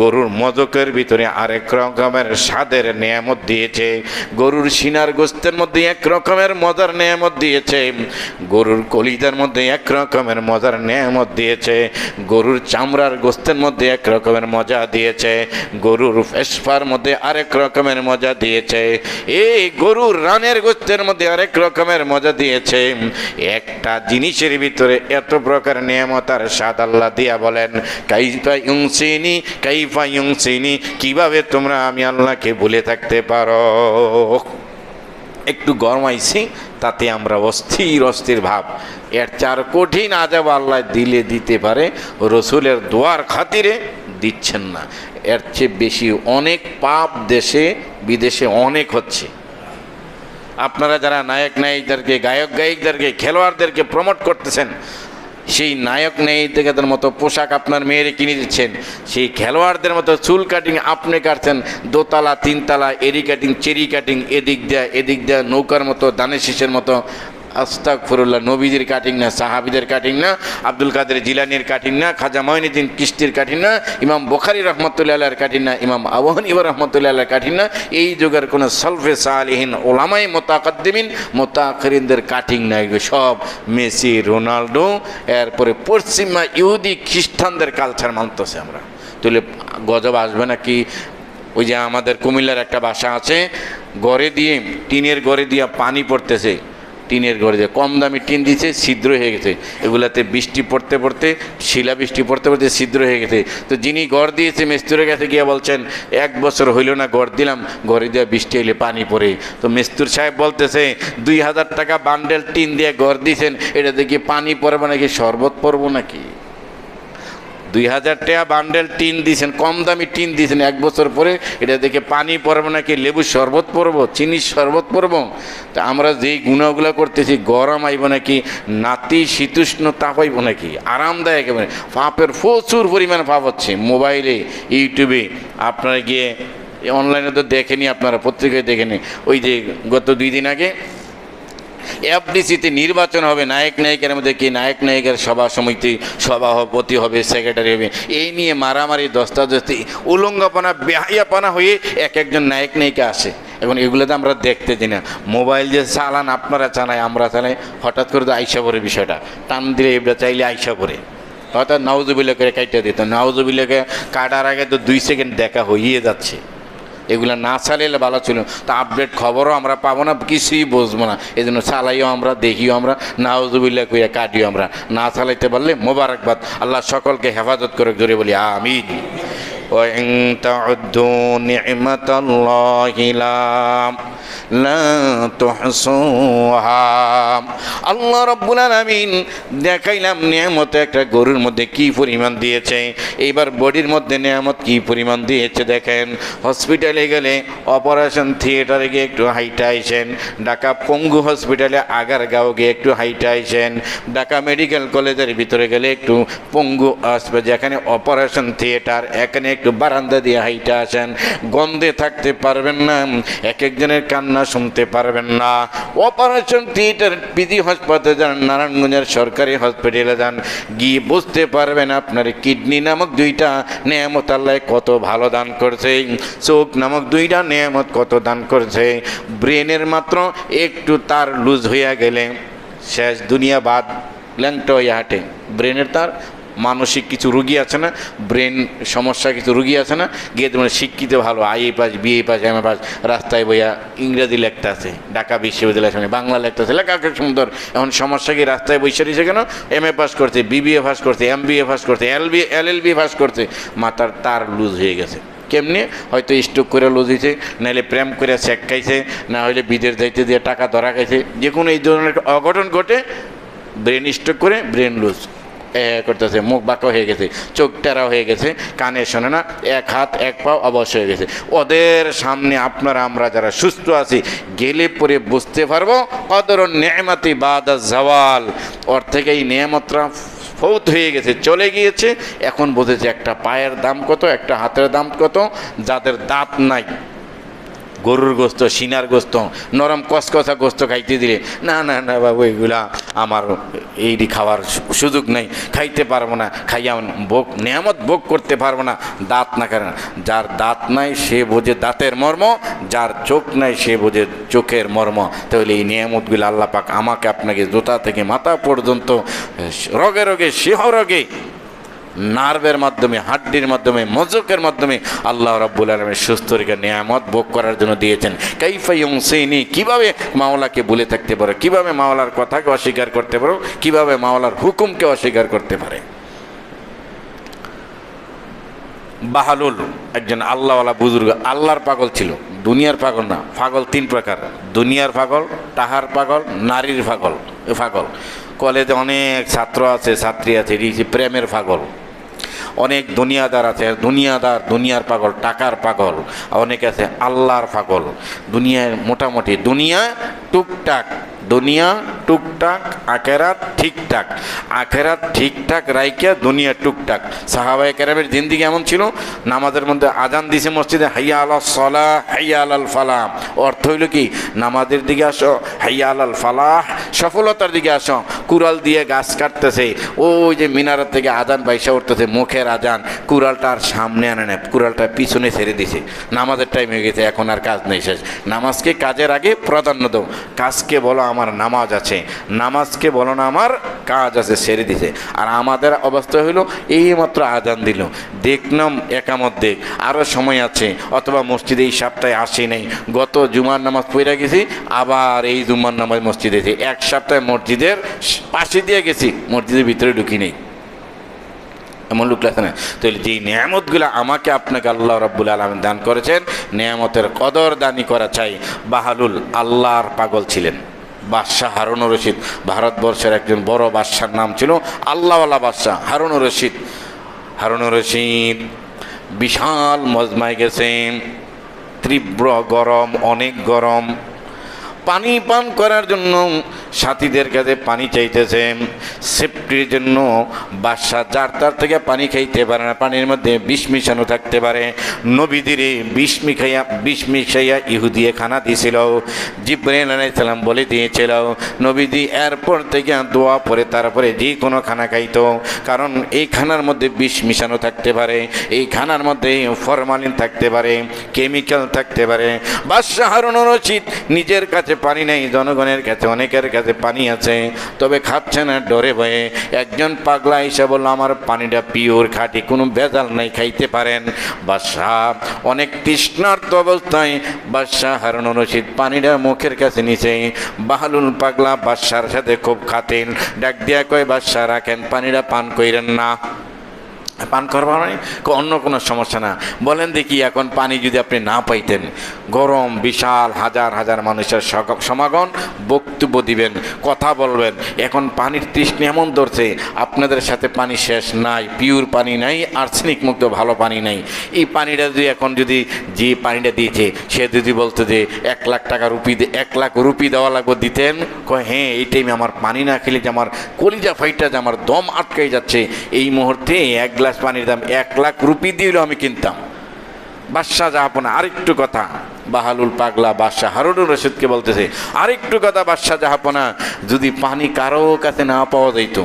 গরুর মজকের ভিতরে আরেক রকমের স্বাদের নিয়ামত দিয়েছে। গরুর সিনার গোস্তের মধ্যে এক রকমের মজার নিয়ামত দিয়েছে। গরুর কলিজার মধ্যে এক রকমের মজার নিয়ামত দিয়েছে। গরুর চামড়ার গোস্তের মধ্যে এক রকমের মজা দিয়েছে। গরুর ফেসফার মধ্যে আরেক রকমের মজা দিয়েছে। এই গরুর রানের গোস্তের মধ্যে আরেক রকমের মজা দিয়েছে। একটা জিনিসের ভিতরে এত প্রকার নিয়ামত আর স্বাদ আল্লাহ দিয়া বলেন। কাইফা ইউংসিনি কীভাবে তোমরা আমি আল্লাহকে ভুলে থাকতে পারো? একটু গরমাইছি, তাতে আমরা অস্থির অস্থির ভাব। এর চার কঠিন আজাব আল্লাহ দিলে দিতে পারে, রসুলের দোয়ার খাতিরে দিচ্ছেন না। এর চেয়ে বেশি অনেক পাপ দেশে, বিদেশে অনেক হচ্ছে। আপনারা যারা নায়ক নায়িকদেরকে গায়ক গায়িকদেরকে খেলোয়াড়দেরকে প্রমোট করতেছেন সেই নায়ক নেতাদের মতো পোশাক আপনার মেয়েরে কিনে দিচ্ছেন, সেই খেলোয়াড়দের মতো চুল কাটিং আপনি কাটছেন, দোতলা, তিনতলা, এরি কাটিং চেরি কাটিং এদিক দেয়া এদিক দেয়া, নৌকার মতো, দানের শীষের মতো। আস্তাক ফরুল্লাহ নবীদের কাটিং না, সাহাবিদের কাটিং না, আব্দুল কাদের জিলানির কাটিং না, খাজা মঈনুদ্দিন কিস্তির কাটিং না, ইমাম বোখারি রহমতুল্লাহ আল্লাহর কাটিং না, ইমাম আবহান ইবর রহমতুল্লাহ আল্লাহর কাটিং না, এই যুগের কোনো সলফে সালিহীন ওলামাই মোতাকদ্দিমিন মোতাকরিনদের কাটিং না এগুলো সব মেসি রোনাল্ডো এরপরে পশ্চিমা ইহুদি খ্রিস্টানদের কালচার মানতেছে আমরা। তুলে গজব আসবে নাকি ওই যে আমাদের কুমিল্লার একটা বাসা আছে, গড়ে দিয়ে, টিনের গড়ে দিয়ে পানি পড়তেছে টিনের ঘরে যে কম দামি টিন দিচ্ছে ছিদ্র হয়ে গেছে। এগুলাতে বৃষ্টি পড়তে পড়তে, শিলা বৃষ্টি পড়তে পড়তে ছিদ্র হয়ে গেছে। তো যিনি গড় দিয়েছে, মেস্তুরের কাছে গিয়ে বলছেন, এক বছর হইল না গড় দিলাম, ঘরে দেওয়া বৃষ্টি এলে পানি পড়ে। তো মেস্তুর সাহেব বলতেছে, দুই হাজার টাকা বান্ডেল টিন দিয়ে গড় দিয়েছেন, এটা দেখি পানি পড়বে নাকি, শরবত পড়ব নাকি? দুই হাজার টাকা বান্ডেল টিন দিয়েছেন, কম দামি টিন দিয়েছেন। এক বছর পরে এটা দেখে পানি পড়ব নাকি, লেবুর শরবত পরবো চিনির শরবত পরবো তা আমরা যেই গুণাগুলো করতেছি, গরম আইব নাকি, নাতি শীতুষ্ণ তাপ আইব নাকি, আরামদায়ক একেবারে পাপের প্রচুর পরিমাণে পাপ হচ্ছে। মোবাইলে, ইউটিউবে আপনারা গিয়ে অনলাইনে তো দেখেনি আপনারা, পত্রিকায় দেখেনি। ওই যে গত দুই দিন আগে এফডিসিতে নির্বাচন হবে, নায়ক নায়িকার মধ্যে কি? নায়ক নায়িকার সভা সমিতি, সভাপতি হবে সেক্রেটারি হবে। এই নিয়ে মারামারি, দস্তাদস্তি, উলঙ্গপনা বেহাইয়াপনা হয়ে এক একজন নায়ক নায়িকা আসে। এখন এগুলো তো আমরা দেখতে দিই না। মোবাইল যে চালান আপনারা চালাই আমরা চালাই, হঠাৎ করে তো আইসা পড়ে বিষয়টা। টান দিলে এগুলো চাইলে আইসা হয়তো নাউজুবিল্লা করে কাইটা দিত। নাউজুবিল্লাকে কাটার আগে তো দুই সেকেন্ড দেখা হইয়ে যাচ্ছে। এগুলো না চালাইলে ভালো ছিল। তা আপডেট খবরও আমরা পাবো না, কিছুই বুঝব না। এই জন্য চালাইও আমরা, দেখিও আমরা নাওজুবিল্লা কইয়া কাটিও আমরা। না চালাইতে পারলে মোবারকবাদ। আল্লাহ সকলকে হেফাজত করে জোরে বলি, আমিন। وإن تعدوا نعمة الله لا لا تحصوها আল্লাহ রব্বুল আলামিন দেখাইলাম নিয়ামত একটা গরুর মধ্যে কি পরিমাণ দিয়েছে এইবার বডির মধ্যে নিয়ামত কি পরিমাণ দিয়েছে দেখেন হসপিটালে গেলে অপারেশন থিয়েটারে গিয়ে একটু হাইটা আইসেন ঢাকা পঙ্গু হসপিটালে আগারগাঁও গিয়ে একটু হাইটা আইসেন ঢাকা মেডিকেল কলেজের ভিতরে গেলে একটু পঙ্গু আসবে যেখানে অপারেশন থিয়েটার এখানে একটু বারান্দা দিয়ে হাইটা আসেন গন্ধে থাকতে পারবেন না, এক একজনের কান্না শুনতে পারবেন না। অপারেশন থিয়েটার, পিজি হাসপাতালে যান, নারায়ণগঞ্জের সরকারি হসপিটালে যান, গিয়ে বুঝতে পারবেন আপনার কিডনি নামক দুইটা নিয়ামত আল্লাহ কত ভালো দান করছে, চোখ নামক দুইটা নিয়ামত কত দান করছে। ব্রেনের মাত্র একটু তার লুজ হইয়া গেলে শেষ দুনিয়া বাদ, ল্যাংটা হইয়া ব্রেনের তার মানসিক কিছু রুগী আছে না, ব্রেন সমস্যা কিছু রুগী আছে না, গিয়ে তোমার শিক্ষিত ভালো I A pass, BA pass, M A pass, রাস্তায় বইয়া ইংরেজি লেখতে আছে, ঢাকা বিশ্ববিদ্যালয়ের সামনে বাংলা লেখতে আছে লেখাকে সুন্দর। এখন সমস্যা কি, রাস্তায় বসে রয়েছে কেন? এম এ পাস করছে, বিবিএ পাস করছে এম বি এ পাস করছে L B L L B pass করছে, মাথার তার লুজ হয়ে গেছে। কেমনি? হয়তো স্টোক করে লুজ হয়েছে, নাহলে প্রেম করে শেক খাইছে, না হলে বিদেশ যাইতে দিয়ে টাকা ধরা খাইছে যে কোনো এই ধরনের অঘটন ঘটে, ব্রেন স্ট্রোক করে, ব্রেন লুজ। করতেছে, মুখ বাঁকা হয়ে গেছে, চোখ টেরা হয়ে গেছে, কানে শোনে না, এক হাত, এক পাও অবশ্য হয়ে গেছে। ওদের সামনে আপনারা, আমরা যারা সুস্থ আছি, গেলে পরে বুঝতে পারব, কদর নেমাতি বাদ জওয়াল। ওর থেকে এই নেয়ামতরা ফৌত হয়ে গেছে, চলে গিয়েছে। এখন বুঝেছে একটা পায়ের দাম কত, একটা হাতের দাম কত, যাদের দাঁত নাই। গরুর গোস্ত, সিনার গোস্ত, নরম কসকসা গোস্ত খাইতে দিলে, না না না বাবু, এগুলা আমার এইটি খাওয়ার সুযোগ নেই, খাইতে পারব না, খাইয়া ভোগ, নিয়ামত ভোগ করতে পারব না। দাঁত না কেন যার দাঁত নাই সে বোঝে দাঁতের মর্ম, যার চোখ নাই সে বোঝে চোখের মর্ম। তাহলে এই নিয়ামতগুলো আল্লাহ পাক আমাকে আপনাকে জোতা থেকে মাথা পর্যন্ত, রগে রগে শিহরগে নার্ভের মাধ্যমে, হাড্ডির মাধ্যমে, মজকের মাধ্যমে আল্লাহ রাব্বুল আলমের সুস্থ রেখে নিয়ামত ভোগ করার জন্য দিয়েছেন। কাইফাইং সেইনি কীভাবে মাওলাকে বলে থাকতে পারো? কীভাবে মাওলার কথাকে অস্বীকার করতে পারো? কীভাবে মাওলার হুকুমকে অস্বীকার করতে পারে? বাহালুল, একজন আল্লাহওয়ালা বুজুর্গ, আল্লাহর পাগল ছিল। দুনিয়ার পাগল না, পাগল তিন প্রকার। দুনিয়ার পাগল, তাহার পাগল, নারীর পাগল পাগল। কলেজে অনেক ছাত্র আছে, ছাত্রী আছে প্রেমের পাগল। অনেক দুনিয়াদার আছে, দুনিয়াদার, দুনিয়ার পাগল, টাকার পাগল, অনেক আছে আল্লাহর পাগল। দুনিয়ায় মোটামুটি, দুনিয়া টুকটাক দুনিয়া টুকটাক, আখেরাত ঠিকঠাক। আখেরাত ঠিকঠাক রাইকে দুনিয়া টুকটাক। সাহাবাই কেরামের জিন্দিগি এমন ছিল? নামাজের মধ্যে আজান দিছে মসজিদে, হাইয়া আল সলা, হাইয়া আল ফালাহ অর্থ হইল কি? নামাজের দিকে আসো, হাইয়া আল ফালাহ, সফলতার দিকে আসো। কুড়াল দিয়ে গাছ কাটতেছে। ওই যে মিনারের থেকে আজান বাইসা উঠতেছে, মুখের আজান। কুড়ালটা আর সামনে আনে না, কুড়ালটা পিছনে ছেড়ে দিছে। নামাজের টাইম হয়ে গেছে, এখন আর কাজ নেই শেষ। নামাজকে কাজের আগে প্রাধান্য দাও। কাজকে বলো আমার নামাজ আছে, নামাজকে বলো না আমার কাজ আছে, ছেড়ে দিছে। আর আমাদের অবস্থা হইল এই মাত্র আজান দিল। দেখলাম একামত দেখ আরও সময় আছে, অথবা মসজিদে এই সপ্তাহে আসি নাই। গত জুমার নামাজ পড়ে গেছি, আবার এই জুমার নামাজ মসজিদে এক সপ্তাহে মসজিদের পাশে দিয়ে গেছি, মসজিদের ভিতরে ঢুকি নেই এমন লোক আছে না। তাহলে যেই নিয়ামতগুলো আমাকে আপনাকে আল্লাহ রব্বুল আলম দান করেছেন, নিয়ামতের কদর দানি করা চাই। বাহালুল আল্লাহর পাগল ছিলেন। বাদশাহ হারুন রশিদ, ভারতবর্ষের একজন বড় বাদশার নাম ছিল আল্লাহওয়ালা বাদশাহ হারুন রশিদ। হারুন রশিদ বিশাল মজমায় গেছেন, তীব্র গরম, অনেক গরম। পানি পান করার জন্য সাথীদের কাছে পানি চাইতেছে সেফটির জন্য বাদশা যার তার থেকে পানি খাইতে পারে না, পানির মধ্যে বিষ মিশানো থাকতে পারে। নবীদিরে বিষ মিখাইয়া, বিষ মিশাইয়া ইহুদিয়ে খানা দিয়েছিল জিব্রাইল আলাইসালাম বলে দিয়েছিল নবীদি এরপর থেকে দোয়া পরে তারপরে যে কোনো খানা খাইত। কারণ এই খানার মধ্যে বিষ মিশানো থাকতে পারে, এই খানার মধ্যে ফরমালিন থাকতে পারে, কেমিক্যাল থাকতে পারে। বাদশাহ হারুন রশিদ নিজের কাছে পানি নেই, জনগণের কাছে, অনেকের কাছে পানি আছে, তবে খাচ্ছে না, ডরে ভয়ে। একজন পাগলা এসে বলল, আমার পানিটা পিওর খাঁটি, কোনো ভেজাল নাই, খাইতে পারেন। বাদশাহ অনেক তৃষ্ণার্ত অবস্থায় বাদশাহ হারুন রশিদ পানিটা মুখের কাছে নিচে বাহালুল পাগলা বাদশার সাথে খুব খাতেন ডাক দিয়া কয় বাদশাহ রাখেন, পানিটা পান কইরেন না। পান করবার মানে অন্য কোনো সমস্যা না। বলেন দেখি এখন পানি যদি আপনি না পাইতেন, গরম, বিশাল হাজার হাজার মানুষের সমাগম বক্তব্য দিবেন, কথা বলবেন। এখন পানির তৃষ্ণা এমন ধরছে, আপনাদের সাথে পানি শেষ নাই, পিওর পানি নাই, আর্সেনিক মুক্ত ভালো পানি নাই। এই পানিটা যদি এখন যদি যে পানিটা দিয়েছে, সে যদি বলতো যে এক লাখ টাকা রুপি এক লাখ রুপি দেওয়া লাগবে দিতেন, কয় হ্যাঁ এই টাইমে আমার পানি না খেলে যে আমার কলিজা ফাইটা যে আমার দম আটকাই যাচ্ছে। এই মুহূর্তে এক গ্লাস পানির দাম এক লাখ রুপি দিলেও আমি কিনতাম। বাদশাহ জাহাপনা, আরেকটু কথা। বাহালুল পাগলা বাদশাহ হারুনুর রশিদকে বলতেছে, আরেকটু কথা বাদশাহ জাহাপনা, যদি পানি কারও কাছে না পাওয়া যাইত,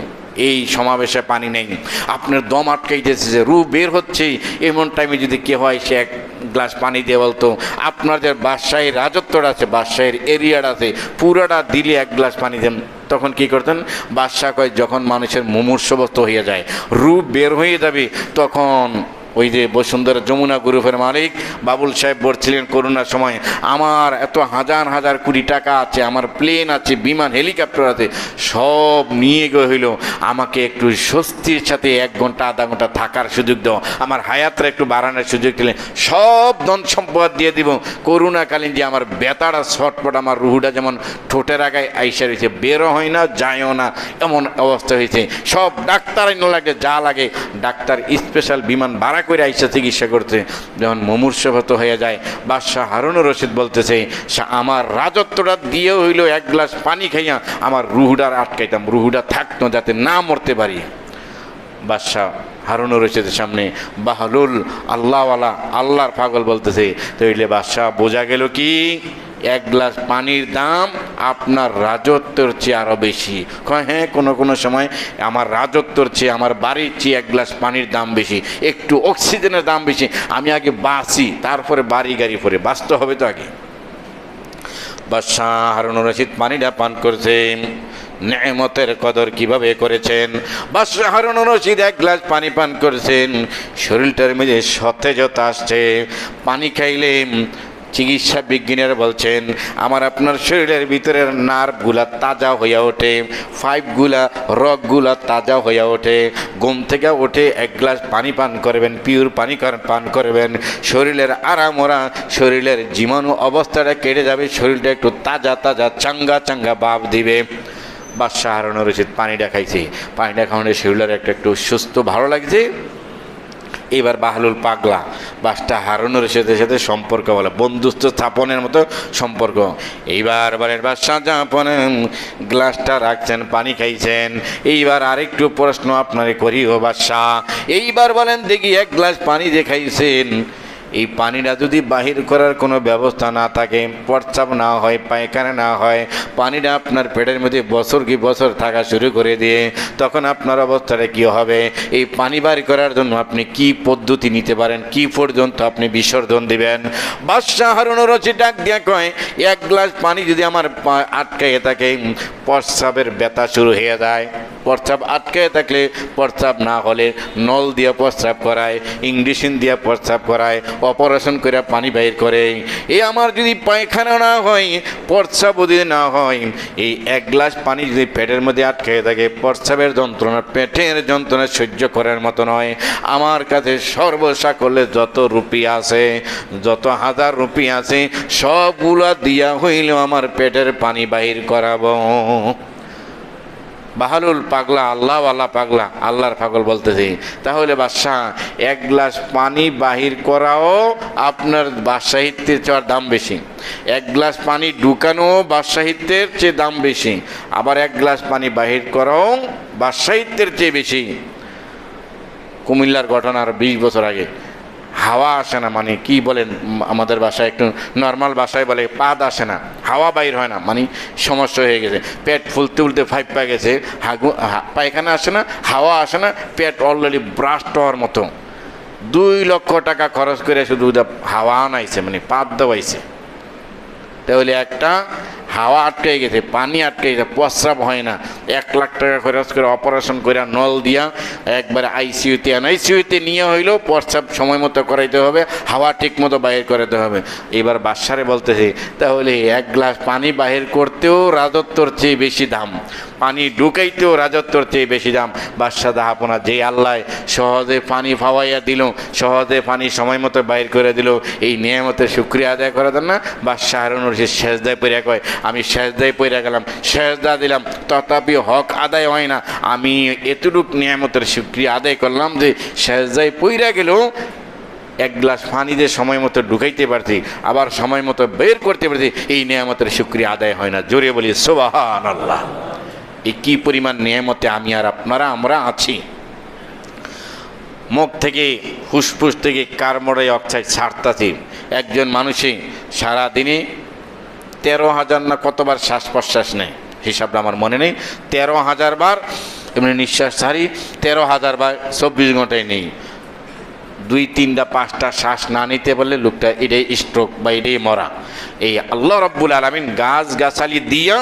এই সমাবেশে পানি নেই আপনার দম আটকাইতেছে যে রু বের হচ্ছে, এমন টাইমে যদি কে হয়, সে এক গ্লাস পানি দিয়ে বলতো আপনাদের বাদশাহীর রাজত্বটা আছে, বাদশাহীর এরিয়াটা আছে, পুরোটা দিলে এক গ্লাস পানি দেন। তখন কি করতেন? বাদশাহ কয়, যখন মানুষের মুমূর্ষবস্ত হয়ে যায়, রূপ বের হয়ে যাবে, তখন ওই যে বসুন্ধরা যমুনা গ্রুপের মালিক বাবুল সাহেব বলছিলেন করোনার সময় আমার এত হাজার হাজার কোটি টাকা আছে, আমার প্লেন আছে, বিমান হেলিকপ্টার আছে, সব নিয়ে গিয়ে হইল। আমাকে একটু স্বস্তির সাথে এক ঘণ্টা, আধা ঘণ্টা থাকার সুযোগ দাও। আমার হায়াতটা একটু বাড়ানোর সুযোগ দিলেন সব ধন সম্পদ দিয়ে দিব। করোনাকালীন যে আমার বেতাটা ছটপট, আমার রুহুটা যেমন ঠোঁটের আগায় আইসা রয়েছে, বেরো হয় না, যায়ও না, এমন অবস্থা হয়েছে। সব ডাক্তার লাগে যা লাগে, ডাক্তার স্পেশাল বিমান ভাড়া করে আইসা চিকিৎসা করতে। যখন মুমূর্ষভত হয়ে যায়, বাদশাহ হারুনুর রশিদ বলতেছে আমার রাজত্বটা দিয়ে হইল এক গ্লাস পানি খাইয়া আমার রুহুডার আটকাইতাম। রুহুডা থাকতো যাতে না মরতে পারি। বাদশাহ হারুনুর রশিদের সামনে বাহলুল আল্লাহওয়ালা আল্লাহর পাগল বলতেছে তৈলে বাদশাহ বোঝা গেল কি? এক গ্লাস পানির দাম আপনার রাজত্বর চেয়ে আরও বেশি। হ্যাঁ কোনো কোনো সময় আমার রাজত্বর চেয়ে আমার বাড়ির চেয়ে এক গ্লাস পানির দাম বেশি, একটু অক্সিজেনের দাম বেশি, আমি আগে বাঁচি, তারপরে বাড়ি গাড়ি পরে বাঁচতে হবে তো আগে। বাদশাহ হারুন রশিদ পানিটা পান করছেন, নেমতের কদর কীভাবে করেছেন? বাদশাহ হারুন রশিদ এক গ্লাস পানি পান করেছেন, শরীরটার মধ্যে সতেজতা আসছে, পানি খাইলে চিকিৎসা বিজ্ঞানীরা বলছেন, আমার আপনার শরীরের ভিতরের নার্ভগুলা তাজা হইয়া ওঠে, ফাইভগুলা, রগগুলা তাজা হইয়া ওঠে, ঘুম থেকে উঠে এক গ্লাস পানি পান করবেন, পিওর পানি পান করবেন, শরীরের আরামরা, শরীরের জীবাণু অবস্থাটা কেটে যাবে, শরীরটা একটু তাজা তাজা, চাঙ্গা চাঙ্গা ভাব দিবে। বাদশাহ হারানো উচিত পানিটা খাইছে, পানিটা খাওয়ানো শরীরের একটা একটু সুস্থ ভালো লাগছে। এবার বাহলুল পাগলা, বাসটা হারানোর সাথে সাথে সম্পর্ক বলে, বন্ধুত্ব স্থাপনের মতো সম্পর্ক। এইবার বলেন বাদশাহ যাপন গ্লাসটা রাখছেন, পানি খাইছেন। এইবার আরেকটু প্রশ্ন আপনারে করি ও বাদশাহ এইবার বলেন, দেখি এক গ্লাস পানি যে খাইছেন। এই পানিটা যদি বাহির করার কোনো ব্যবস্থা না থাকে, প্রস্রাব না হয়, পায়খানা না হয়, পানিটা আপনার পেটের মধ্যে বছর কি বছর থাকা শুরু করে দিয়ে তখন আপনার অবস্থাটা কি হবে? এই পানি বাহির করার জন্য আপনি কি পদ্ধতি নিতে পারেন? কি পর্যন্ত আপনি বিসর্জন দিবেন? বাদশাহ হারুন রচি ডাক দিয়া কয়, এক গ্লাস পানি যদি আমার আটকাইয়ে থাকে, প্রস্রাবের ব্যথা শুরু হয়ে যায়। প্রস্রাব আটকায় থাকলে প্রস্রাব না হলে নল দিয়ে প্রস্রাব করায় ইংলিশিন দিয়ে প্রস্রাব করায় অপারেশন করে পানি বাইর করে। এ আমার যদি পায়খানা না হয় প্রস্রাব যদি না হয়, এই এক গ্লাস পানি যদি পেটের মধ্যে আটকে থাকে প্রস্রাবের যন্ত্রণা পেটের যন্ত্রণা সহ্য করার মতো নয়। আমার কাছে সর্বসাকলে যত রুপি আছে, যত হাজার রুপি আছে, সবগুলা দিয়া হইলেও আমার পেটের পানি বাহির করাবো। বাহালুল পাগলা আল্লাহ আল্লাহ পাগলা, আল্লাহর পাগল বলতেছি। তাহলে বাদশাহ, এক গ্লাস পানি বাহির করাও আপনার বাদশাহিত্যের চেয়ে দাম বেশি। এক গ্লাস পানি ঢুকানো বাদশাহিত্যের চেয়ে দাম বেশি। আবার এক গ্লাস পানি বাহির করাও বাদশাহিত্যের চেয়ে বেশি। কুমিল্লার ঘটনার বিশ বছর আগে। হাওয়া আসে না মানে কি বলেন, আমাদের বাসায় একটু নর্মাল বাসায় বলে পাদ আসে না, হাওয়া বাইর হয় না মানে সমস্যা হয়ে গেছে, পেট ফুলতে ফুলতে ফাইভ পা গেছে, হাগু পায়খানা আসে না, হাওয়া আসে না, পেট অলরেডি ব্রাস্ট হওয়ার মতো। দুই লক্ষ টাকা খরচ করে শুধু হাওয়া আনাইছে মানে পাত দেওয়াইছে। তাহলে একটা হাওয়া আটকে গেছে, পানি আটকে গেছে, প্রস্রাব হয় না। এক লাখ টাকা খরচ করে অপারেশন করে নল দিয়া একবারে আইসিইউতে আন। আইসিইউতে নিয়ে হইলেও প্রস্রাব সময় মতো করাইতে হবে, হাওয়া ঠিক মতো বাহির করাতে হবে। এবার বাসারে বলতেছে, তাহলে এক গ্লাস পানি বাহির করতেও রাজত্বর চেয়ে বেশি দাম। পানি ঢুকাইতেও রাজত্বর চেয়ে বেশি দাম। বাদশাহ দাহাপনা যে আল্লাহ সহজে পানি ফাওয়াইয়া দিল, সহজে পানি সময় মতো বাইর করে দিল, এই নিয়মতের শুক্রিয়া আদায় করা দেন না। বাদশাহ হারুন রশিদ সেজদায় পড়ে কয় আমি সেজদায় পড়ে গেলাম, সেজদা দিলাম। তথাপি হক আদায় হয় না। আমি এতটুক নিয়ামতের শুক্রিয়া আদায় করলাম যে সেজদায় পইরা গেলেও এক গ্লাস পানি দিয়ে সময় মতো ঢুকাইতে পারছি, আবার সময় মতো বের করতে পারছি, এই নিয়ামতের শুক্রিয়া আদায় হয় না। জোরে বলি সোবাহান আল্লাহ এই কি পরিমাণ নিয়ামতে আমি আর আপনারা আমরা আছি? মুখ থেকে, ফুসফুস থেকে কার্বন অক্সাইড ছাড়তাছি। একজন মানুষই সারাদিনে তেরো হাজার না কতবার শ্বাস প্রশ্বাস নেয়? হিসাবটা আমার মনে নেই। তেরো হাজার বার এমনি নিঃশ্বাস ছাড়ি, তেরো হাজার বার চব্বিশ ঘন্টায় নেই। দুই, তিনটা, পাঁচটা শ্বাস না নিতে বললে লোকটা এটাই স্ট্রোক বা এটাই মরা। এই আল্লাহ রব্বুল আলমিন গাছ গাছালি দিয়া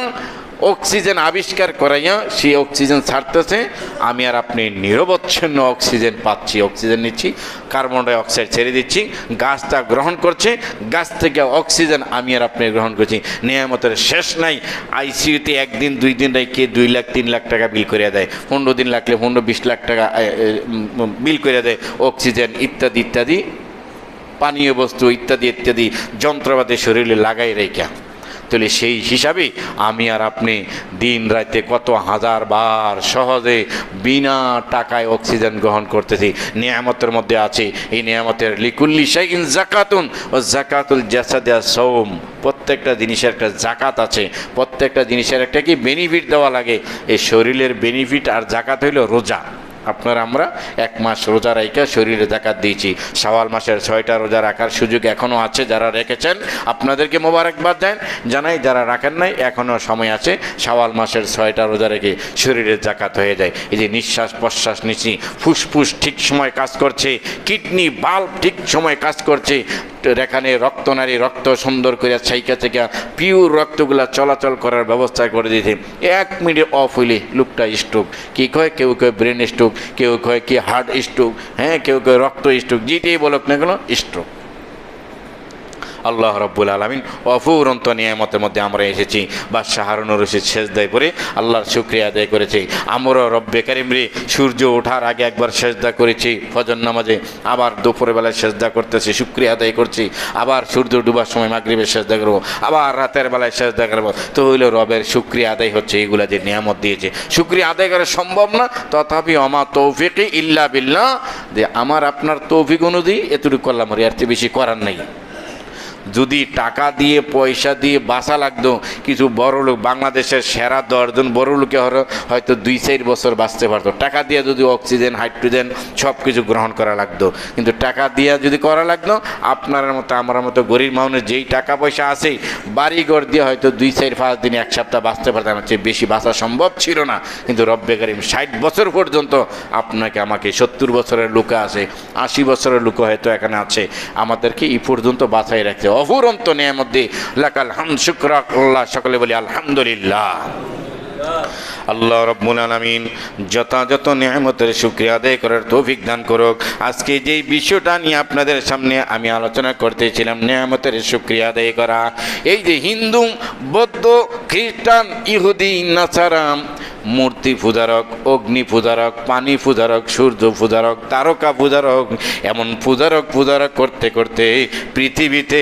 অক্সিজেন আবিষ্কার করাইয়া সেই অক্সিজেন ছাড়তেছে। আমি আর আপনি নিরবচ্ছিন্ন অক্সিজেন পাচ্ছি, অক্সিজেন নিচ্ছি, কার্বন ডাই অক্সাইড ছেড়ে দিচ্ছি, গাছটা গ্রহণ করছে, গাছ থেকে অক্সিজেন আমি আর আপনি গ্রহণ করছি। নিয়ামতের শেষ নাই, আইসিইউতে একদিন, দুই দিন রেখে দুই লাখ, তিন লাখ টাকা বিল করে দেয়। পনেরো দিন লাগলে পনেরো, বিশ লাখ টাকা বিল করে দেয়। অক্সিজেন ইত্যাদি ইত্যাদি, পানীয় বস্তু ইত্যাদি ইত্যাদি, যন্ত্রপাতি শরীরে লাগাই রেখা। তাহলে সেই হিসাবে আমি আর আপনি দিন রাতে কত হাজার বার সহজে বিনা টাকায় অক্সিজেন গ্রহণ করতেছি। নিয়ামতের মধ্যে আছে। এই নিয়ামতের লিকুল্লি শাইকিন জাকাতুন ও জাকাতুল জাসাদিয়া সৌম প্রত্যেকটা জিনিসের একটা জাকাত আছে। প্রত্যেকটা জিনিসের একটা কি বেনিফিট দেওয়া লাগে? এই শরীরের বেনিফিট আর জাকাত হইল রোজা। আপনার আমরা এক মাস রোজা রাইকা শরীরে জাকাত দিয়েছি। শাওয়াল মাসের ছয়টা রোজা রাখার সুযোগ এখনও আছে, যারা রেখেছেন, আপনাদেরকে মোবারকবাদ দেন, জানাই যারা রাখেন নাই এখনও সময় আছে, শাওয়াল মাসের ছয়টা রোজা রেখে শরীরের জাকাত হয়ে যায়। এই যে নিঃশ্বাস প্রশ্বাস নিচ্ছি, ফুসফুস ঠিক সময় কাজ করছে, কিডনি, বাল্ব ঠিক সময় কাজ করছে এখানে রক্তনারী রক্ত সুন্দর করে ছাইকা থেকে পিওর রক্তগুলা চলাচল করার ব্যবস্থা করে দিয়েছে। এক মিনিট অফ হইলে লোকটা স্ট্রোক কী কয়? কেউ কেউ ব্রেন স্ট্রোক কেউ কয় কি হার্ট স্ট্রোক হ্যাঁ কেউ কয় রক্ত স্ট্রোক, যেটাই বলুক না কেন, স্ট্রোক। আল্লাহ রব্বুল আলমিন অফুরন্ত নিয়ামতের মধ্যে আমরা এসেছি। বা শাহরুনুর রশিদ শেষ দায় করে আল্লাহর শুক্রিয়া আদায় করেছি। আমরা রব্বে কারিমরে সূর্য ওঠার আগে একবার সেজদা করেছি। ফজর নামাজে আবার দুপুরের বেলায় সেজদা করতেছি, শুক্রিয়া আদায় করছি। আবার সূর্য ডুবার সময় মাগরিবের সেজদা করব, আবার রাতের বেলায় সেজদা করব। তো হইল রবের শুক্রিয়া আদায় হচ্ছে, এইগুলা যে নিয়ামত দিয়েছে। শুক্রিয়া আদায় করা সম্ভব না, তথাপি অমা তৌফিক ইল্লা বিল্লা যে আমার আপনার তৌফিক অনুযায়ী এতটুকু করলাম, আর বেশি করার নাই। যদি টাকা দিয়ে, পয়সা দিয়ে বাসা লাগতো, কিছু বড় লোক, বাংলাদেশের সেরা দশজন বড় লোকে হয়তো দুই চার বছর বাঁচতে পারতো। টাকা দিয়ে যদি অক্সিজেন, হাইড্রোজেন সব কিছু গ্রহণ করা লাগতো। কিন্তু টাকা দিয়ে যদি করা লাগতো, আপনার মতো, আমার মতো গরিব মানুষ যেই টাকা পয়সা আছে বাড়ি ঘর দিয়ে হয়তো দুই চার পাঁচ দিন, এক সপ্তাহ বাঁচতে পারতাম চেয়ে বেশি বাঁচা সম্ভব ছিল না। কিন্তু রব্বে করিম, ষাট বছর পর্যন্ত আপনাকে আমাকে সত্তর বছরের লোক আছে, আশি বছরের লোক হয়তো এখানে আছে। আমাদেরকে এই পর্যন্ত বাঁচাই রাখছে অফুরন্ত নিয়ামত দিয়ে লাকাল হাম শুক্র আল্লাহ, সকলে বলি আলহামদুলিল্লাহ। আল্লাহ রব্বুল আলমিন যথাযথ নিয়ামতের শুক্রিয়া আদায় করার তৌফিক দান করুক। আজকে যেই বিষয়টা নিয়ে আপনাদের সামনে আমি আলোচনা করতেছিলাম, নিয়ামতের শুক্রিয়া আদায় করা। এই যে হিন্দু, বৌদ্ধ, খ্রিস্টান, ইহুদি, নাসারাম মূর্তি পূজারক অগ্নি পূজারক পানি পূজারক সূর্য পূজারক তারকা পূজারক এমন পূজারক পূজারক করতে করতে পৃথিবীতে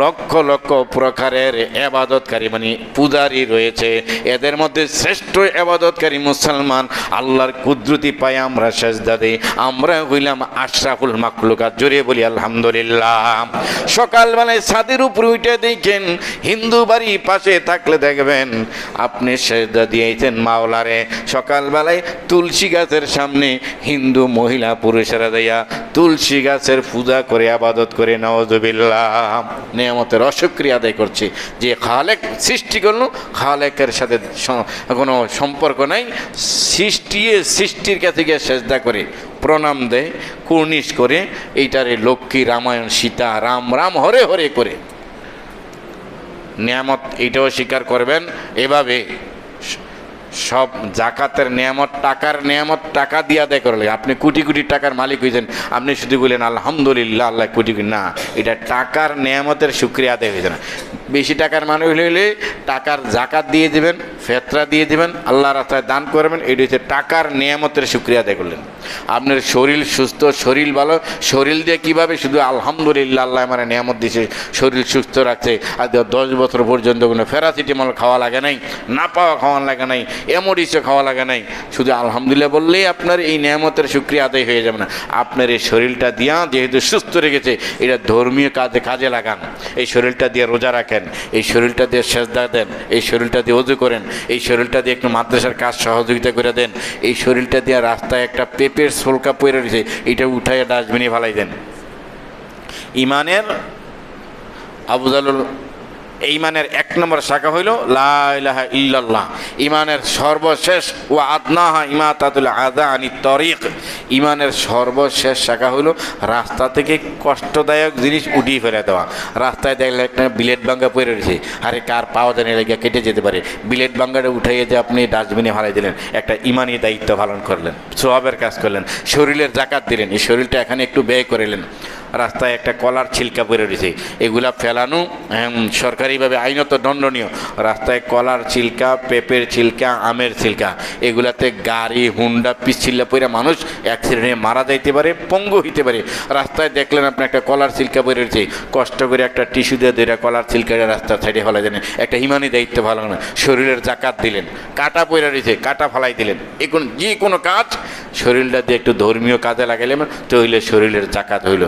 লক্ষ লক্ষ প্রকারের এবাদতকারী মানে পূজারি রয়েছে। এদের মধ্যে শ্রেষ্ঠ এবাদতকারী মুসলমান আল্লাহর কুদরতি পাই আমরা সেজদা দিই। আমরা হইলাম আশরাফুল মাকলুকাত জোরে বলি আলহামদুলিল্লাহ। সকালবেলায় ছাদের উপর উঠে দেখেন হিন্দু বাড়ি পাশে থাকলে দেখবেন আপনি সেজদা দিয়েছেন মাওলারে সকালবেলায় তুলসী গাছের সামনে হিন্দু মহিলা পুরুষেরা দেয়া তুলসী গাছের পূজা করে আবাদত করে নওয়াজবিল্লাহ নিয়ামতের অসক্রিয়া আদায় করছে। যে খালেক সৃষ্টি করল, খালেকের সাথে কোনো সম্পর্ক নাই। সৃষ্টি সৃষ্টির কাছে গিয়ে সেজদা করে, প্রণাম দেয়, কুর্নিশ করে, এইটারে লক্ষ্মী রামায়ণ, সীতা, রাম রাম, হরে হরে করে। নিয়ামত এটাও স্বীকার করবেন। এভাবে সব জাকাতের নিয়ামত, টাকার নিয়ামত, টাকা দিয়ে আদায় করলে আপনি কোটি কোটি টাকার মালিক হয়েছেন আপনি শুধু বললেন, আলহামদুলিল্লাহ, আল্লাহ কোটি কোটি না, এটা টাকার নিয়ামতের সুক্রিয়া আদায় হয়েছে না। বেশি টাকার মানুষ হলে টাকার জাকাত দিয়ে দিবেন, ফেতরা দিয়ে দিবেন আল্লাহ রাস্তায় দান করবেন, এটি হচ্ছে টাকার নিয়ামতের সুক্রিয়া আদায় করলেন। আপনার শরীর সুস্থ, শরীর ভালো। শরীর দিয়ে কীভাবে শুধু আলহামদুলিল্লাহ আল্লাহ আমার নিয়ামত দিছে, শরীর সুস্থ রাখছে। আর দশ বছর পর্যন্ত কোনো ফেরাসিটামল খাওয়া লাগে নাই, না পাওয়া খাওয়া লাগে নাই এমরিচও খাওয়া লাগে নাই। শুধু আলহামদুলিল্লাহ বললেই আপনার এই নিয়ামতের শুক্রিয়া আদায় হয়ে যাবে না। আপনার এই শরীরটা দিয়া যেহেতু সুস্থ রেখেছে, এটা ধর্মীয় কাজে কাজে লাগান। এই শরীরটা দিয়ে রোজা রাখেন, এই শরীরটা দিয়ে সেজদা দেন, এই শরীরটা দিয়ে অজু করেন, এই শরীরটা দিয়ে একটু মাদ্রাসার কাজ সহযোগিতা করে দেন, এই শরীরটা দিয়ে রাস্তায় একটা পেপের সোলকা পড়ে রয়েছে এটা উঠাইয়া ডাস্টবিনে ফালাই দেন ইমানের আবুজালুল ইমানের এক নম্বর শাখা হইল লা ইলাহা ইল্লাল্লাহ। ইমানের সর্বশেষ ও আদনাহা ইমাতাতুল আদা আনি তরিক। ইমানের সর্বশেষ শাখা হইল রাস্তা থেকে কষ্টদায়ক জিনিস উঠিয়ে ফেলে দেওয়া। রাস্তায় দেখলে একটা বিলেট বাঙ্গা পড়ে রয়েছে আরে কার পাওয়া জানি লেগে কেটে যেতে পারে। বিলেট বাঙ্গাটা উঠাইয়ে যে আপনি ডাস্টবিনে ফালাই দিলেন একটা ইমানি দায়িত্ব পালন করলেন সোয়াবের কাজ করলেন শরীরের জাকাত দিলেন এই শরীরটা এখানে একটু ব্যয় করিলেন রাস্তায় একটা কলার ছিলকা পড়ে রয়েছে এগুলা ফেলানো এম, সরকারিভাবে আইনত দণ্ডনীয়। রাস্তায় কলার ছিলকা, পেঁপের ছিলকা, আমের ছিলকা। এগুলাতে গাড়ি, হুন্ডা পিছিল্লা পড়ে মানুষ অ্যাক্সিডেন্টে মারা যাইতে পারে, পঙ্গু হইতে পারে। রাস্তায় দেখলেন আপনি একটা কলার ছিলকা রয়েছে। কষ্ট করে একটা টিস্যু দিয়ে দুইটা কলার ছিলকা রাস্তার সাইডে ফেলাই দিলেন একটা হিমানি দায়িত্ব ভালো না। শরীরের জাকাত দিলেন। কাটা পড়ে রয়েছে, কাটা ফালাই দিলেন। এই কোন যে কোনো কাজ শরীরটা দিয়ে একটু ধর্মীয় কাজে লাগাইলেন তো হইলে শরীরের জাকাত হইল।